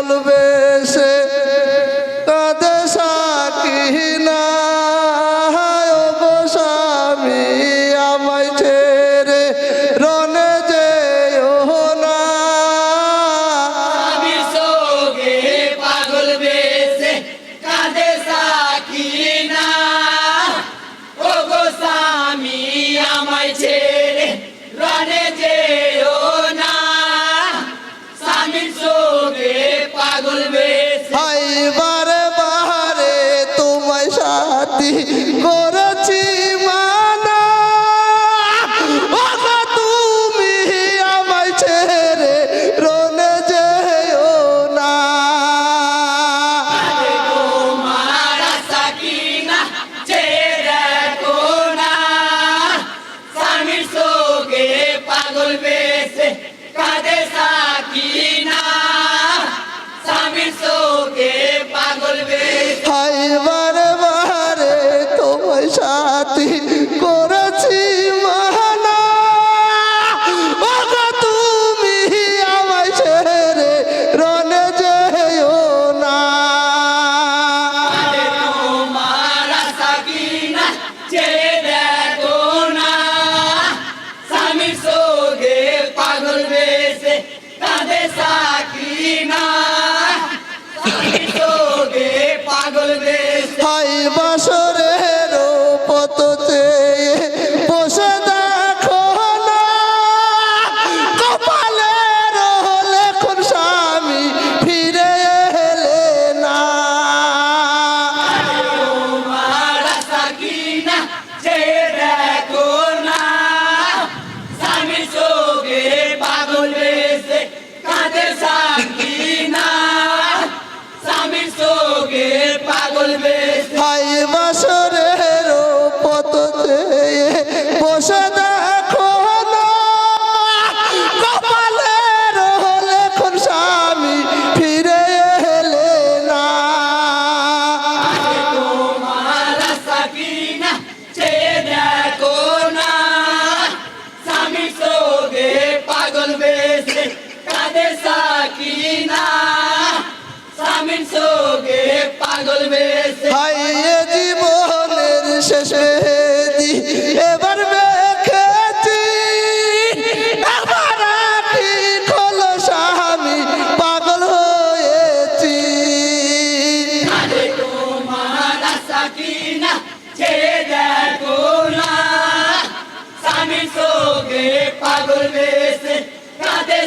চলবে Yeah. চলবে হাইয়ে জীবনের শেষে এবার পাগল হয়েছি। তোমার আশা কি না। পাগল বেশে কাঁদে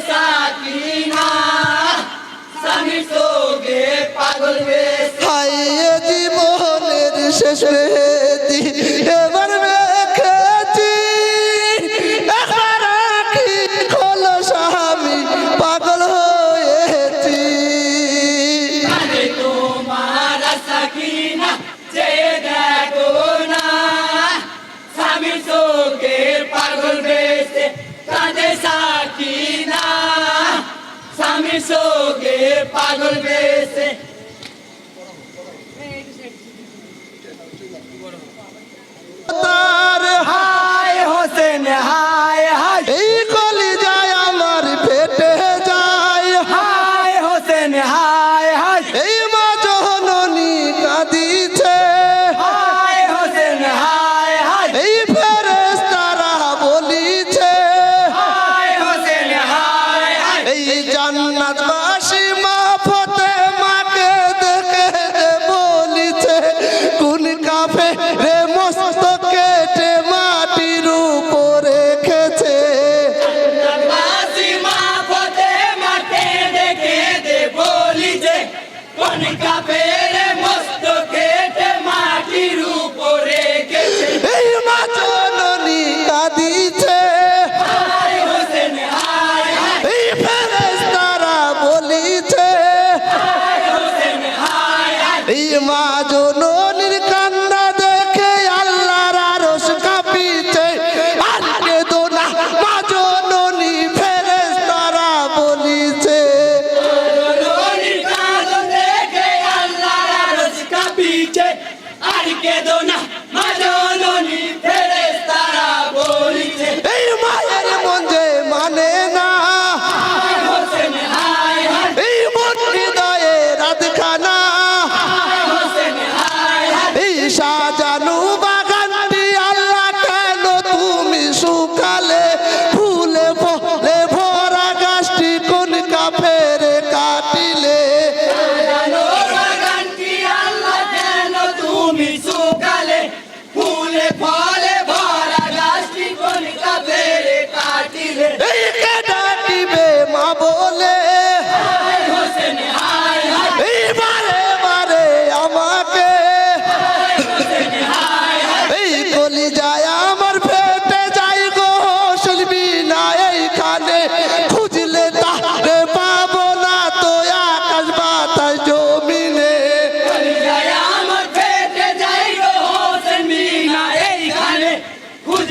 শেষরেতি এবার মেখেছি এবার আঁকি হলো স্বামী, পাগল হয়েছি। তোমার সাকিনা যে দেখো না। স্বামীর চোখের পাগল বেশে কাঁদে সাকিনা স্বামীর চোখের পাগল বেশে ফলে ভরা গাছটি কলিকা বেড়ে কাটিলে?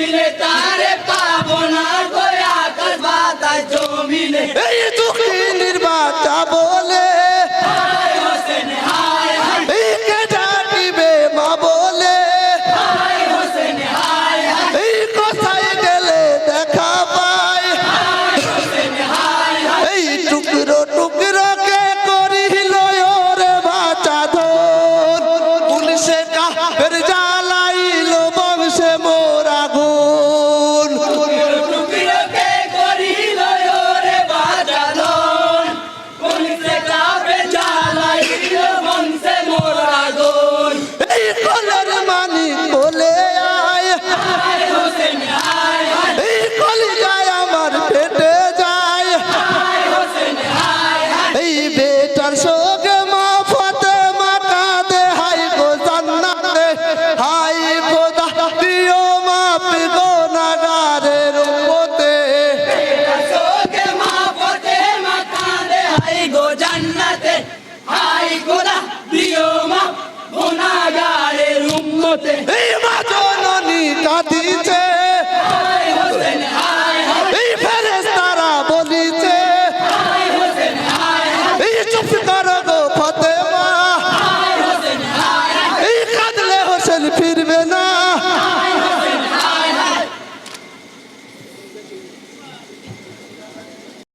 দিলে তারে পাবো না গয়া কাজ বাতাস জমিনে জান্নাতে। হাই গোনা দিও মা গোনাগারের উম্মতে।